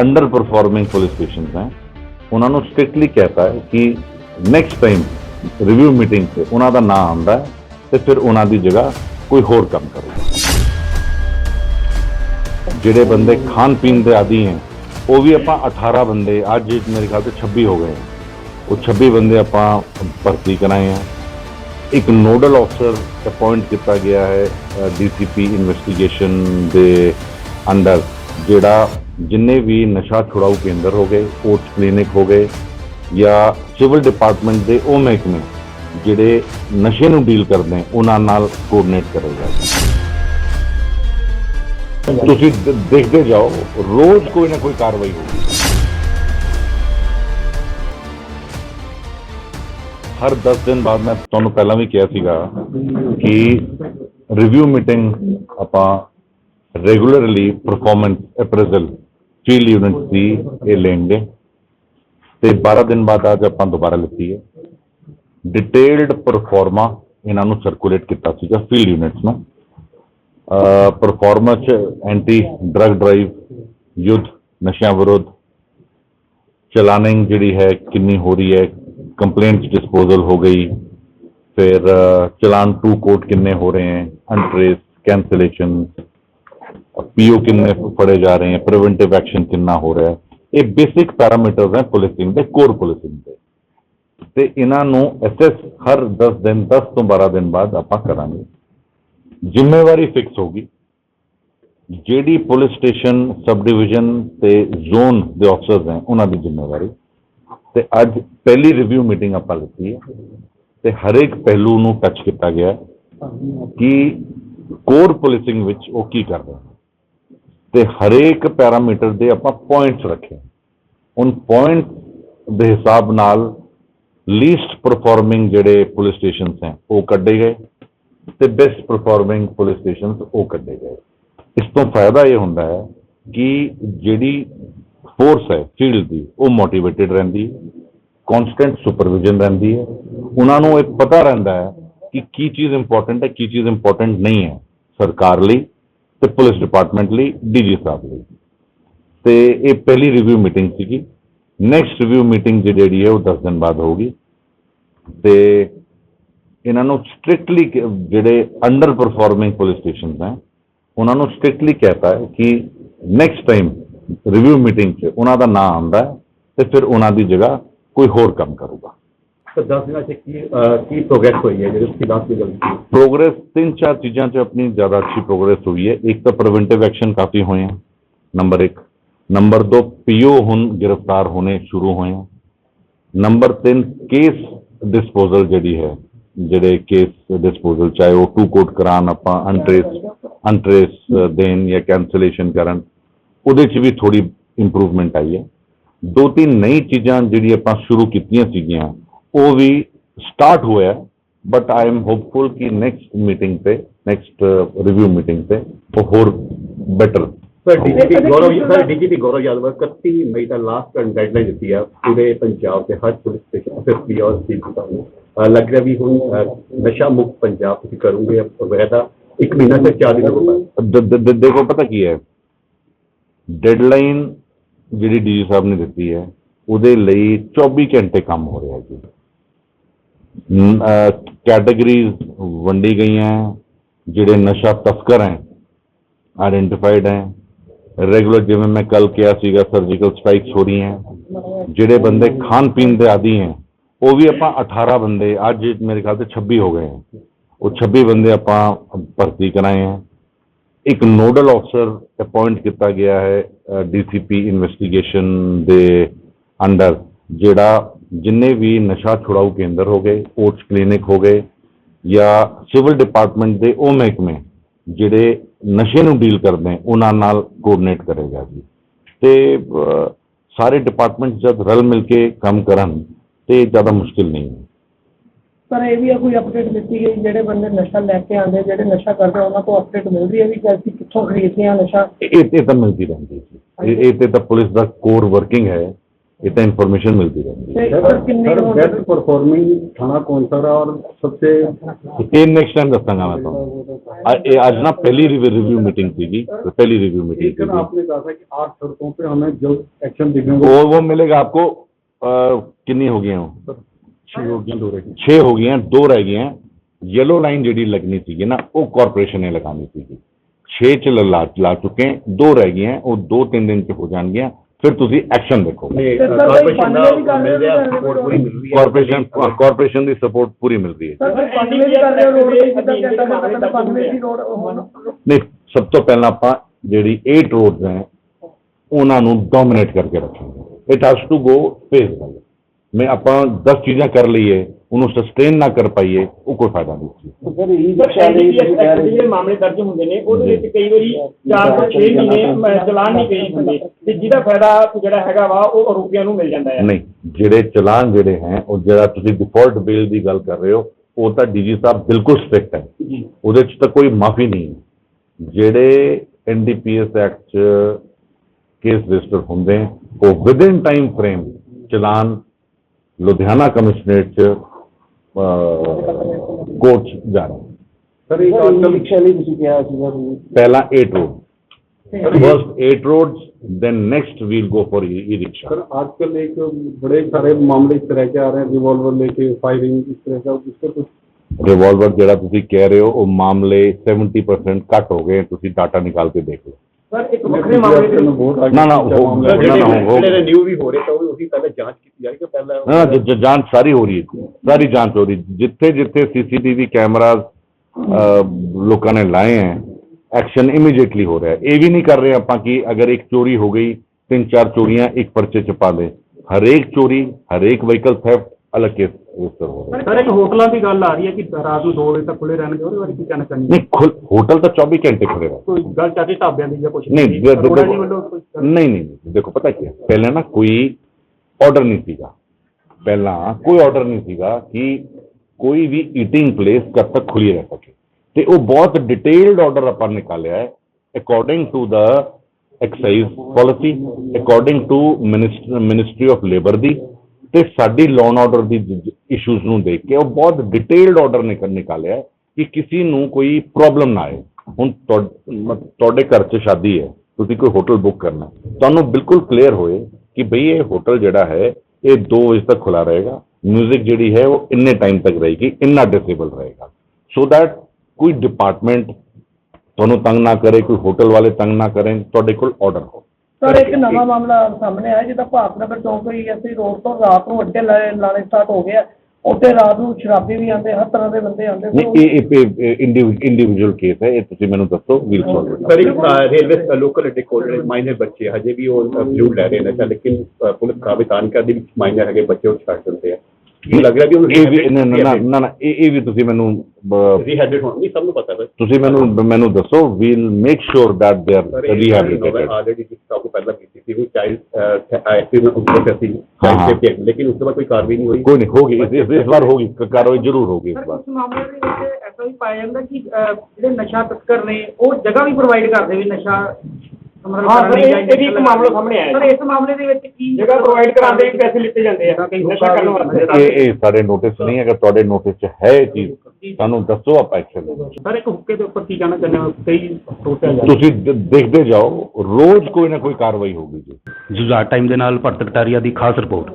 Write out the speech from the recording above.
Under performing police stations ਹੈ, ਉਹਨਾਂ ਨੂੰ ਸਟ੍ਰਿਕਟਲੀ ਕਹਤਾ ਹੈ ਕਿ ਨੈਕਸਟ ਟਾਈਮ ਰਿਵਿਊ ਮੀਟਿੰਗ ਤੇ ਉਹਨਾਂ ਦਾ ਨਾਮ ਆਉਂਦਾ ਹੈ ਤੇ ਫਿਰ ਉਹਨਾਂ ਦੀ ਜਗ੍ਹਾ ਕੋਈ ਹੋਰ ਕੰਮ ਕਰੂਗਾ। ਜਿਹੜੇ ਬੰਦੇ ਖਾਣ ਪੀਣ ਦੇ ਆਦੀ ਹੈ, ਉਹ ਵੀ ਆਪਾਂ 18 ਬੰਦੇ, ਅੱਜ ਮੇਰੇ ਖਿਆਲ ਤੇ 26 ਹੋ ਗਏ। ਉਹ 26 ਬੰਦੇ ਆਪਾਂ ਭਰਤੀ ਕਰਾਏ ਆ। ਇੱਕ ਨੋਡਲ ਅਫਸਰ ਅਪਾਇੰਟ ਕੀਤਾ ਗਿਆ ਹੈ ਡੀਸੀਪੀ ਇਨਵੈਸਟੀਗੇਸ਼ਨ ਦੇ ਅੰਡਰ ਜਿਹੜਾ ਜਿੰਨੇ ਵੀ ਨਸ਼ਾ ਛੁਡਾਊ ਕੇਂਦਰ ਹੋ ਗਏ ਸਪੋਰਟਸ ਕਲੀਨਿਕ ਹੋ ਗਏ ਜਾਂ ਸਿਵਲ ਡਿਪਾਰਟਮੈਂਟ ਦੇ ਉਹ ਮਹਿਕਮੇ ਜਿਹੜੇ ਨਸ਼ੇ ਨੂੰ ਡੀਲ ਕਰਦੇ ਉਹਨਾਂ ਨਾਲ ਕੋਆਰਡੀਨੇਟ ਕਰੇਗਾ ਤੁਸੀਂ ਦੇਖਦੇ ਜਾਓ, ਰੋਜ਼ ਕੋਈ ਨਾ ਕੋਈ ਕਾਰਵਾਈ ਹੋਊਗੀ। ਹਰ 10 ਦਿਨ ਬਾਅਦ ਮੈਂ ਤੁਹਾਨੂੰ ਪਹਿਲਾਂ ਵੀ ਕਿਹਾ ਸੀਗਾ ਕਿ ਰਿਵਿਊ ਮੀਟਿੰਗ ਆਪਾਂ regularly performance appraisal field unit ਦੀ ਇਹ ਲੈਂਗੇ ਤੇ 12 ਦਿਨ ਬਾਅਦ ਅੱਜ ਆਪਾਂ ਦੁਬਾਰਾ ਲਿੱਤੀ ਹੈ। ਡਿਟੇਲਡ ਪਰਫਾਰਮਾ ਇਹਨਾਂ ਨੂੰ ਸਰਕੂਲੇਟ ਕੀਤਾ ਸੀਗਾ ਫੀਲਡ ਯੂਨਿਟਸ ਨੂੰ। ਪਰਫਾਰਮਾ ਚ ਐਂਟੀ ਡਰਗ ਡਰਾਈਵ ਯੁੱਧ, ਨਸ਼ਿਆਂ ਵਿਰੁੱਧ, ਚਲਾਨਿੰਗ ਜਿਹੜੀ ਹੈ ਕਿੰਨੀ ਹੋ ਰਹੀ ਹੈ ਕੰਪਲੇਂਟਸ ਡਿਸਪੋਜ਼ਲ ਹੋ ਗਈ, ਫਿਰ ਚਲਾਨ ਟੂ ਕੋਟ ਕਿੰਨੇ ਹੋ ਰਹੇ हैं ਅਨਟ੍ਰੇਸ ਕੈਂਸਲੇਸ਼ਨ ਪੀਓ ਕਿੰਨੇ ਫੜੇ ਜਾ ਰਹੇ हैं ਪ੍ਰੀਵੈਂਟਿਵ ਐਕਸ਼ਨ ਕਿੰਨਾ ਹੋ ਰਿਹਾ ਹੈ, ਇਹ ਬੇਸਿਕ ਪੈਰਾਮੀਟਰਸ ਹੈ ਪੁਲਿਸਿੰਗ ਦੇ ਕੋਰ ਪੁਲਿਸਿੰਗ ਦੇ। ਤੇ ਇਹਨਾਂ ਨੂੰ ਐਸਐਸ ਹਰ 10 ਦਿਨ 10 ਤੋਂ 12 ਦਿਨ ਬਾਅਦ ਆਪਾਂ ਕਰਾਂਗੇ। ਜ਼ਿੰਮੇਵਾਰੀ ਫਿਕਸ ਹੋਗੀ ਜਿਹੜੀ ਪੁਲਿਸ ਸਟੇਸ਼ਨ ਸਬ ਡਿਵੀਜ਼ਨ ਤੇ ਜ਼ੋਨ ਦੇ ਅਫਸਰਸ ਹੈ, ਉਹਨਾਂ ਦੀ ਜ਼ਿੰਮੇਵਾਰੀ। ਤੇ ਅੱਜ ਪਹਿਲੀ ਰਿਵਿਊ ਮੀਟਿੰਗ ਆਪਾਂ ਲਿੱਤੀ ਹੈ। ਤੇ ਹਰੇਕ ਪਹਿਲੂ ਨੂੰ ਟੱਚ ਕੀਤਾ ਗਿਆ ਕਿ ਕੋਰ ਪੁਲਿਸਿੰਗ ਵਿੱਚ ਉਹ ਕੀ ਕਰ ਰਹੇ ਤੇ ਹਰੇਕ ਪੈਰਾਮੀਟਰ ਦੇ ਆਪਾਂ ਪੁਆਇੰਟਸ ਰੱਖੇ। ਉਨ ਪੁਆਇੰਟ ਦੇ ਹਿਸਾਬ ਨਾਲ ਲੀਸਟ ਪਰਫਾਰਮਿੰਗ ਜਿਹੜੇ ਪੁਲਿਸ ਸਟੇਸ਼ਨਸ ਹੈ, ਉਹ ਕੱਢੇ ਗਏ ਤੇ ਬੈਸਟ ਪਰਫਾਰਮਿੰਗ ਪੁਲਿਸ ਸਟੇਸ਼ਨਸ ਉਹ ਕੱਢੇ ਗਏ। ਇਸ ਤੋਂ ਫਾਇਦਾ ਇਹ ਹੁੰਦਾ ਹੈ ਕਿ ਜਿਹੜੀ ਫੋਰਸ ਹੈ ਫੀਲਡ ਦੀ, ਉਹ ਮੋਟੀਵੇਟਿਡ ਰਹਿੰਦੀ ਹੈ ਕਨਸਟੈਂਟ ਸੁਪਰਵਿਜ਼ਨ ਰਹਿੰਦੀ ਹੈ। ਉਹਨਾਂ ਨੂੰ ਇਹ ਪਤਾ ਰਹਿੰਦਾ ਹੈ ਕਿ ਕੀ ਚੀਜ਼ ਇੰਪੋਰਟੈਂਟ ਹੈ, ਕੀ ਚੀਜ਼ ਇੰਪੋਰਟੈਂਟ ਨਹੀਂ ਹੈ, ਸਰਕਾਰ ਲਈ। ਤੇ ਪੁਲਿਸ ਡਿਪਾਰਟਮੈਂਟ ਲਈ, ਡੀਜੀ ਸਾਹਿਬ ਲਈ। ਤੇ ਇਹ ਪਹਿਲੀ ਰਿਵਿਊ ਮੀਟਿੰਗ ਸੀਗੀ। ਨੈਕਸਟ ਰਿਵਿਊ ਮੀਟਿੰਗ ਜਿਹੜੀ ਹੈ, ਉਹ 10 ਦਿਨ ਬਾਅਦ ਹੋਊਗੀ। ਤੇ ਇਹਨਾਂ ਨੂੰ ਸਟ੍ਰਿਕਟਲੀ ਜਿਹੜੇ ਅੰਡਰ ਪਰਫਾਰਮਿੰਗ ਪੁਲਿਸ ਸਟੇਸ਼ਨਸ ਹੈ, ਉਹਨਾਂ ਨੂੰ ਸਟ੍ਰਿਕਟਲੀ ਕਹਤਾ ਹੈ ਕਿ ਨੈਕਸਟ ਟਾਈਮ ਰਿਵਿਊ ਮੀਟਿੰਗ 'ਚ ਉਹਨਾਂ ਦਾ ਨਾਮ ਆਉਂਦਾ ਹੈ ਤੇ ਫਿਰ ਉਹਨਾਂ ਦੀ ਜਗ੍ਹਾ ਕੋਈ ਹੋਰ ਕੰਮ ਕਰੂਗਾ। तो दस दिन से की अ, की प्रोग्रेस हुई है जैसे उसकी बात की गलती ਪ੍ਰੋਗਰੈਸ ਤਿੰਨ ਚਾਰ ਚੀਜ਼ਾਂ 'ਚ ਆਪਣੀ ਜ਼ਿਆਦਾ ਅੱਛੀ ਪ੍ਰੋਗਰੈਸ ਹੋਈ ਹੈ ਇੱਕ ਤਾਂ ਪ੍ਰੀਵੈਂਟਿਵ ਐਕਸ਼ਨ ਕਾਫੀ ਹੋਏ ਹਨ ਨੰਬਰ 1 ਨੰਬਰ 2 ਪੀਓ ਹੁਣ ਗ੍ਰਿਫਤਾਰ ਹੋਣੇ ਸ਼ੁਰੂ ਹੋਏ ਹਨ ਨੰਬਰ 3 ਕੇਸ ਡਿਸਪੋਜ਼ਲ ਜਿਹੜੀ ਹੈ ਜਿਹੜੇ ਕੇਸ ਡਿਸਪੋਜ਼ਲ ਚਾਹੇ ਉਹ ਟੂ ਕੋਰਟ ਕਰਾਉਣ ਆਪਾਂ ਅਨਟ੍ਰੇਸ ਅਨਟ੍ਰੇਸ ਦੇਣ ਜਾਂ ਕੈਂਸਲੇਸ਼ਨ ਕਰਨ ਉਹਦੇ 'ਚ ਵੀ ਥੋੜੀ ਇੰਪਰੂਵਮੈਂਟ ਆਈ ਹੈ ਦੋ ਤਿੰਨ ਨਈ ਚੀਜ਼ਾਂ ਜਿਹੜੀ ਆਪਾਂ ਸ਼ੁਰੂ ਕੀਤੀਆਂ ਸੀਗੀਆਂ ਉਹ ਵੀ ਸਟਾਰਟ ਹੋਇਆ ਬਟ ਆਈ ਐਮ ਹੋਪਫੁਲ ਕਿ ਨੈਕਸਟ ਮੀਟਿੰਗ ਤੇ ਨੈਕਸਟ ਰਿਵਿਊ ਮੀਟਿੰਗ ਤੇ ਉਹ ਹੋਰ better sir DGP Gaurav sir DGP Gaurav Yadav इकतीस मई का लास्ट डेडलाइन ਦਿੱਤੀ ਹੈ ਪੂਰੇ ਪੰਜਾਬ ਦੇ ਹਰ ਪੁਲਿਸ ਸਟੇਸ਼ਨ ਐਸਐਸਪੀ ਔਰ ਸੀਪੀ ਨੂੰ ਲੱਗ ਰਿਹਾ ਵੀ ਹੁਣ ਅ, ਨਸ਼ਾ ਮੁਕਤ ਪੰਜਾਬ ਤੁਸੀਂ ਕਰੋਗੇ ਵਗੈਰਾ ਇੱਕ ਮਹੀਨਾ ਸੇ ਚਾਰ ਦਿਨ ਹੋਗਾ ਦ- ਦ- ਦ- ਦੇਖੋ ਪਤਾ ਕੀ ਹੈ ਡੈਡਲਾਈਨ ਜਿਹੜੀ ਡੀਜੀ ਸਾਹਿਬ ਨੇ ਦਿੱਤੀ ਹੈ ਉਹਦੇ ਲਈ 24 ਘੰਟੇ ਕੰਮ ਹੋ ਰਿਹਾ ਜੀ ਕੈਟਾਗਰੀਜ਼ ਵੰਡੀ ਗਈਆਂ ਜਿਹੜੇ ਨਸ਼ਾ ਤਸਕਰ ਹੈ ਆਇਡੈਂਟੀਫਾਈਡ ਹੈ। ਰੈਗੂਲਰ ਜਿਵੇਂ ਮੈਂ ਕੱਲ ਕਿਹਾ ਸੀਗਾ ਸਰਜੀਕਲ ਸਟ੍ਰਾਈਕਸ ਹੋ ਰਹੀਆਂ ਜਿਹੜੇ ਬੰਦੇ ਖਾਣ ਪੀਣ ਦੇ ਆਦੀ ਹੈ, ਉਹ ਵੀ ਆਪਾਂ 18 ਬੰਦੇ, ਅੱਜ ਮੇਰੇ ਖਿਆਲ ਤੇ 26 ਹੋ ਗਏ ਹੈ। ਉਹ 26 ਬੰਦੇ ਆਪਾਂ ਭਰਤੀ ਕਰਾਏ ਹੈ। ਇੱਕ ਨੋਡਲ ਅਫਸਰ ਅਪਾਇੰਟ ਕੀਤਾ ਗਿਆ ਹੈ ਡੀਸੀਪੀ ਇਨਵੈਸਟੀਗੇਸ਼ਨ ਦੇ ਅੰਡਰ, ਜਿਹੜਾ ਜਿੰਨੇ ਵੀ ਨਸ਼ਾ ਛੁਡਾਊ ਕੇਂਦਰ ਹੋ ਗਏ ਕੋਰਟ ਕਲੀਨਿਕ ਹੋ ਗਏ ਜਾਂ ਸਿਵਲ ਡਿਪਾਰਟਮੈਂਟ ਦੇ ਉਹ ਮਹਿਕਮੇ ਜਿਹੜੇ ਨਸ਼ੇ ਨੂੰ ਡੀਲ ਕਰਦੇ ਉਹਨਾਂ ਨਾਲ ਕੋਆਰਡੀਨੇਟ ਕਰੇਗਾ ਜੀ। ਤੇ ਸਾਰੇ ਡਿਪਾਰਟਮੈਂਟ ਜਦ ਰਲ ਮਿਲ ਕੇ ਕੰਮ ਕਰਨ ਤੇ ਜ਼ਿਆਦਾ ਮੁਸ਼ਕਿਲ ਨਹੀਂ ਹੈ। ਪਰ ਇਹ ਵੀ ਆ ਕੋਈ ਅਪਡੇਟ ਦਿੱਤੀ ਗਈ ਜਿਹੜੇ ਬੰਦੇ ਨਸ਼ਾ ਲੈ ਕੇ ਆਉਂਦੇ ਜਿਹੜੇ ਨਸ਼ਾ ਕਰਦੇ ਉਹਨਾਂ ਤੋਂ ਅਪਡੇਟ ਮਿਲ ਰਹੀ ਹੈ ਵੀ ਕਿ ਕਿੱਥੋਂ ਖਰੀਦਦੇ ਹਾਂ ਨਸ਼ਾ? ਇਹ ਇਹ ਤਾਂ ਮਿਲਦੀ ਰਹਿੰਦੀ ਹੈ ਇਹ ਤੇ ਤਾਂ ਪੁਲਿਸ ਦਾ ਕੋਰ ਵਰਕਿੰਗ ਹੈ। इतना इन्फॉर्मेशन मिलती रहती है। तीन नेक्स्ट टाइम दस तंगा मैं तो आज ना पहली रिव्यू मीटिंग थी जी। पहली रिव्यू मीटिंग थी आपने कहा था कि आठ सड़कों पे हमें जो एक्शन दिखेंगे को वो मिलेगा आपको कितनी हो गई हैं छह हो गई हैं दो रह गई हैं। येलो लाइन जी लगनी थी ना वो कॉरपोरेशन ने लगानी थी छह चल ला चुके हैं दो रह गई हैं वो दो तीन दिन के हो जाएँगे। ਫਿਰ ਤੁਸੀਂ ਐਕਸ਼ਨ ਦੇਖੋ ਕਾਰਪੋਰੇਸ਼ਨ ਦੀ ਸਪੋਰਟ ਪੂਰੀ ਮਿਲਦੀ ਹੈ ਨਹੀਂ ਸਭ ਤੋਂ ਪਹਿਲਾਂ ਆਪਾਂ ਜਿਹੜੀ 8 ਰੋਡਸ ਹੈ ਉਹਨਾਂ ਨੂੰ ਡੋਮਿਨੇਟ ਕਰਕੇ ਰੱਖਾਂਗੇ it has to go face ਮੈਂ ਆਪਾਂ 10 ਚੀਜ਼ਾਂ ਕਰ ਲਈਏ ਉਹਨੂੰ ਸਸਟੇਨ ਨਾ ਕਰ ਪਾਈਏ ਉਹ ਕੋਈ ਫਾਇਦਾ ਨਹੀਂ ਸੀ ਸਰ ਜਿਹੜੇ ਮਾਮਲੇ ਦਰਜ ਹੁੰਦੇ ਨੇ ਉਹਦੇ ਵਿੱਚ ਕਈ ਵਾਰੀ 4 ਤੋਂ 6 ਮਹੀਨੇ ਅਹ, ਚਲਾਨ ਨਹੀਂ ਪੇਸ਼ ਹੁੰਦੇ। ਤੇ ਜਿਹਦਾ ਫਾਇਦਾ ਜਿਹੜਾ ਹੈਗਾ ਵਾ ਉਹ ਆਰੋਪੀਆਂ ਨੂੰ ਮਿਲ ਜਾਂਦਾ ਹੈ। ਨਹੀਂ ਜਿਹੜੇ ਚਲਾਨ ਜਿਹੜੇ ਹੈ ਉਹ ਜਿਹੜਾ ਤੁਸੀਂ ਡਿਫਾਲਟ ਬਿੱਲ ਦੀ ਗੱਲ ਕਰ ਰਹੇ ਹੋ ਉਹ ਤਾਂ ਡੀਜੀ ਸਾਹਿਬ ਬਿਲਕੁਲ ਸਟ੍ਰਿਕਟ ਹੈ। ਉਹਦੇ ਚ ਤਾਂ ਕੋਈ ਮਾਫੀ ਨਹੀਂ ਹੈ। ਜਿਹੜੇ ਐਨਡੀਪੀਐਸ ਐਕਟ ਚ ਕੇਸ ਰਜਿਸਟਰ ਹੁੰਦੇ ਉਹ within time frame challan Ludhiana commissionerate ਚ ਕੋਰਟ ਚ ਜਾ ਰਹੇ सर एक ਸਰ आजकल ਰਿਕਸ਼ਾ ਲਈ ਤੁਸੀਂ ਕਿਹਾ ਸੀਗਾ ਵੀ ਪਹਿਲਾਂ 8 road first 8 roads then next we'll go for e-rickshaw sir आजकल एक बड़े सारे मामले इस तरह के आ रहे हैं रिवॉल्वर लेके फायरिंग इस तरह का उसका कुछ ਰਿਵਾਲਵਰ ਜਿਹੜਾ ਤੁਸੀਂ ਕਹਿ ਰਹੇ ਹੋ ਉਹ ਮਾਮਲੇ 70% ਘੱਟ ਹੋ ਗਏ ਤੁਸੀਂ ਡਾਟਾ ਨਿਕਾਲ ਕੇ ਦੇਖ ਲਓ सारी जाँच हो रही जिथे जिथे सीसीटीवी कैमरा लोग इमीजिएटली हो रहा है। ये भी नहीं कर रहे अपना अगर एक चोरी हो गई तीन चार चोरिया एक परचे च पा दे हरेक चोरी हरेक वहीकल थेफ्ट अलग केस ਰਜਿਸਟਰ ਹੋ ਰਿਹਾ। ਸਰ ਇੱਕ ਹੋਟਲਾਂ ਦੀ ਗੱਲ ਆ ਰਹੀ ਹੈ ਕਿ ਰਾਤ ਨੂੰ 2 ਵਜੇ ਤੱਕ ਖੁੱਲੇ ਰਹਿਣਗੇ ਉਹਦੇ ਬਾਰੇ ਕੀ ਕਹਿਣਾ ਚਾਹੁੰਦੇ ਨਹੀਂ ਖੁੱਲ- ਹੋਟਲ ਤਾਂ 24 ਘੰਟੇ ਖੁੱਲੇ ਰਹਿੰਦੇ ਕੋਈ ਗੱਲ ਚਾਹਤੇ ਢਾਬਿਆਂ ਦੀ ਜਾਂ ਕੁਝ ਨਹੀਂ ਦੇ- ਦੇ- ਅਰੋੜਾ ਜੀ ਦੇਖੋ ਵੱਲੋਂ ਕੋਈ ਨਹੀਂ ਨਹੀਂ ਨਹੀਂ, ਦੇਖੋ ਪਤਾ ਕੀ ਹੈ ਪਹਿਲਾਂ ਨਾ ਕੋਈ ਆਰਡਰ ਨਹੀਂ ਸੀਗਾ। ਪਹਿਲਾਂ ਕੋਈ ਆਰਡਰ ਨਹੀਂ ਸੀਗਾ ਕਿ ਕੋਈ ਵੀ ਈਟਿੰਗ ਪਲੇਸ ਕਦ ਤੱਕ ਖੁੱਲੀ ਰਹਿ ਸਕੇ। ਤੇ ਉਹ ਬਹੁਤ ਡਿਟੇਲਡ ਆਰਡਰ ਆਪਾਂ ਨਿਕਾਲਿਆ ਹੈ according to the excise policy according to ministry of labour ਦੀ ਤੇ ਸਾਡੀ ਲੋਨ ਆਰਡਰ ਦੀ ਇਸ਼ੂਜ਼ ਨੂੰ ਦੇਖ ਕੇ ਉਹ ਬਹੁਤ ਡਿਟੇਲਡ ਆਰਡਰ ਨਿਕਾਲਿਆ ਕਿ ਕਿਸੇ ਨੂੰ ਕੋਈ ਪ੍ਰੋਬਲਮ ਨਾ ਆਏ। ਹੁਣ ਤੁਹਾਡੇ ਘਰ 'ਚ ਸ਼ਾਦੀ ਹੈ, ਤੁਸੀਂ ਕੋਈ ਹੋਟਲ ਬੁੱਕ ਕਰਨਾ ਤੁਹਾਨੂੰ ਬਿਲਕੁਲ ਕਲੀਅਰ ਹੋਏ ਕਿ ਭਈ ਇਹ ਹੋਟਲ ਜਿਹੜਾ ਹੈ, ਇਹ 2 ਵਜੇ ਤੱਕ ਖੁੱਲਾ ਰਹੇਗਾ। 뮤직 ਜਿਹੜੀ ਹੈ ਉਹ ਇੰਨੇ ਟਾਈਮ ਤੱਕ ਰਹੇਗੀ, ਇੰਨਾ ਡਿਸੇਬਲ ਰਹੇਗਾ। ਸੋ ਦੈਟ ਕੋਈ ਡਿਪਾਰਟਮੈਂਟ ਤੁਹਾਨੂੰ ਤੰਗ ਨਾ ਕਰੇ, ਕੋਈ ਹੋਟਲ ਵਾਲੇ ਤੰਗ ਨਾ ਕਰੇ, ਤੁਹਾਡੇ ਕੋਲ ਆਰਡਰ ਹੋ ਸਰ ਇੱਕ ਨਵਾਂ ਮਾਮਲਾ ਸਾਹਮਣੇ ਆਇਆ ਜਿੱਦਾਂ ਭਾਰਤ ਨਗਰ ਚੌਂਕ ਹੀ ਅਸੀਂ ਰੋਡ ਤੋਂ ਰਾਤ ਨੂੰ ਅੱਡੇ ਲਾ- ਲਾਣੇ ਸਟਾਰਟ ਹੋ ਗਿਆ ਉੱਥੇ ਰਾਤ ਨੂੰ ਸ਼ਰਾਬੀ ਵੀ ਆਉਂਦੇ ਹਰ ਤਰ੍ਹਾਂ ਦੇ ਬੰਦੇ ਆਉਂਦੇ। ਨਹੀਂ ਇਹ ਇੰਡੀਵਿਜੂਅਲ ਕੇਸ ਹੈ ਇਹ ਤੁਸੀਂ ਮੈਨੂੰ ਦੱਸੋ ਵੀਲ ਸੋਲਵ ਸਰ ਇੱਕ ਰੇਲਵੇ ਲੋਕਲ ਅੱਡੇ ਕੋਲ ਜਿਹੜੇ ਮਾਈਨਰ ਬੱਚੇ ਆ, ਹਜੇ ਵੀ ਉਹ ਵਿਊ ਲੈ ਰਹੇ ਨੇ ਤਾਂ ਲੇਕਿਨ ਅ, ਪੁਲਿਸ ਕਾਬੂ ਤਾਂ ਨਹੀਂ ਕਰਦੀ ਵੀ ਮਾਈਨਰ ਹੈਗੇ ਬੱਚੇ ਉਹ ਛੱਡ ਦਿੰਦੇ ਆ। ਇਹ ਲੱਗ ਰਿਹਾ ਵੀ ਉਹ ਇਹ ਵੀ ਨਾ ਨਾ ਨਾ- ਨਾ ਨਾ ਇਹ ਇਹ ਵੀ ਤੁਸੀਂ ਮੈਨੂੰ ਬ- ਰੀਹੈਬਿਟ ਹੋਣ ਨਹੀਂ ਸਭ ਨੂੰ ਪਤਾ ਹੈ ਤੁਸੀਂ ਮੈਨੂੰ ਮੈਨੂੰ ਦੱਸੋ we'll make sure that they are rehabilitated already ਜਿਸ ਕਾਬੂ ਪਹਿਲਾਂ ਕੀਤੀ ਸੀ ਵੀ ਚਾਈਲਡ ਐਕਟਿਵ ਉੱਪਰ ਸੀ ਹਾਂ, ਹਾਂ। ਲੇਕਿਨ ਉਸ ਤੋਂ ਬਾਅਦ ਕੋਈ ਕਾਰਵਾਈ ਨਹੀਂ ਹੋਈ। ਕੋਈ ਨਹੀਂ ਹੋਗੀ ਇਸ ਇਸ- ਇਸ ਵਾਰ ਹੋਗੀ ਕ- ਕਾਰਵਾਈ ਜ਼ਰੂਰ ਹੋਗੀ ਇਸ ਸਰ ਵਾਰ। ਕੁਝ ਮਾਮਲਿਆਂ ਦੇ ਵਿੱਚ ਐਸਾ ਵੀ ਪਾਇਆ ਜਾਂਦਾ ਕਿ ਅਹ, ਜਿਹੜੇ ਨਸ਼ਾ ਤਸਕਰ ਨੇ ਉਹ ਜਗ੍ਹਾ ਵੀ ਪ੍ਰੋਵਾਈਡ ਕਰਦੇ ਵੀ ਨਸ਼ਾ ਹਾਂ, ਸਰ, ਇਹ- ਜਾਂ ਇਹ ਵੀ ਇੱਕ ਮਾਮਲਾ ਸਾਹਮਣੇ ਆਇਆ ਸਰ ਇਸ ਮਾਮਲੇ ਦੇ ਵਿੱਚ ਕੀ ਜਗ੍ਹਾ ਪ੍ਰੋਵਾਈਡ ਕਰਾਉਂਦੇ ਵੀ ਪੈਸੇ ਲਿੱਤੇ ਜਾਂਦੇ ਆ। ਨਸ਼ਾ ਕਰਨ ਵਾਸਤੇ। ਇਹ ਇਹ ਸਾਡੇ ਨੋਟਿਸ ਨਹੀਂ ਅਗਰ ਤੁਹਾਡੇ ਨੋਟਿਸ 'ਚ ਹੈ ਇਹ ਚੀਜ਼। ਸਾਨੂੰ ਦੱਸੋ ਆਪਾਂ ਐਕਸ਼ਨ ਲਵਾਂਗੇ ਸਰ ਇੱਕ ਹੁੱਕੇ ਦੇ ਉੱਪਰ ਕੀ ਕਹਿਣਾ ਚਾਹੁੰਦੇ ਹੋ? ਕਈ ਸੋਚਿਆ ਜਾ ਤੁਸੀਂ ਦ- ਦੇਖਦੇ ਜਾਓ ਰੋਜ਼ ਕੋਈ ਨਾ ਕੋਈ ਕਾਰਵਾਈ ਹੋਗੀ ਜੀ। ਜੁਝਾਰ ਟਾਈਮ ਦੇ ਨਾਲ ਭਰਤ ਕਟਾਰੀਆ ਦੀ ਖਾਸ ਰਿਪੋਰਟ